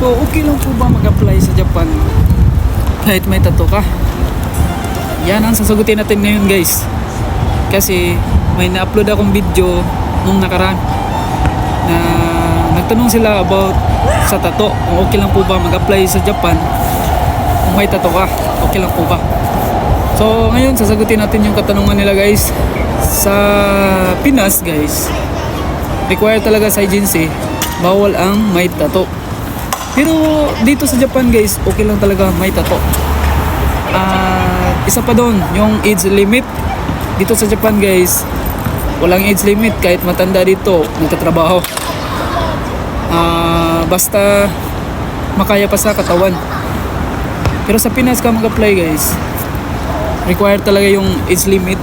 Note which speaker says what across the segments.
Speaker 1: So, okay lang po ba mag-apply sa Japan kahit may tattoo ka? Yan ang sasagutin natin ngayon guys. Kasi may na-upload akong video nung nakaraan na nagtanong sila about sa tattoo. Kung okay lang po ba mag-apply sa Japan kung may tattoo ka. Okay lang po ba? So ngayon sasagutin natin yung katanungan nila guys. Sa Pinas guys, required talaga sa agency, bawal ang may tattoo. Pero dito sa Japan guys, okay lang talaga may tattoo. At isa pa doon, yung age limit. Dito sa Japan guys, walang age limit kahit matanda dito, nagtatrabaho. Ah, basta makaya pa sa katawan. Pero sa Pinas ka mag-apply guys, required talaga yung age limit.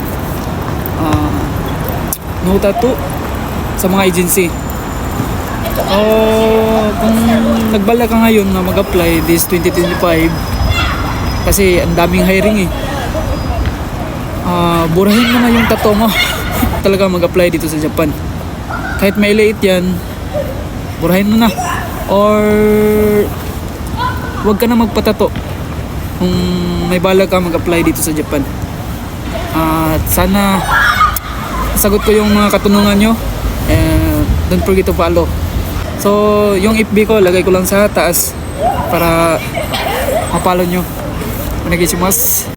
Speaker 1: Ah, no tattoo sa mga agency. Oh, kung nagbala ka ngayon na mag-apply this 2025 kasi ang daming hiring eh. Ah, burahin mo na yung tattoo mo. Talaga mag-apply dito sa Japan. Kahit may late yan, burahin mo na. Or wag ka na magpatato kung may bala ka mag-apply dito sa Japan. At sana sagot ko yung mga katanungan nyo. And don't forget to follow. So, yung FB ko, lagay ko lang sa taas para mapalo nyo. Onegaishimasu.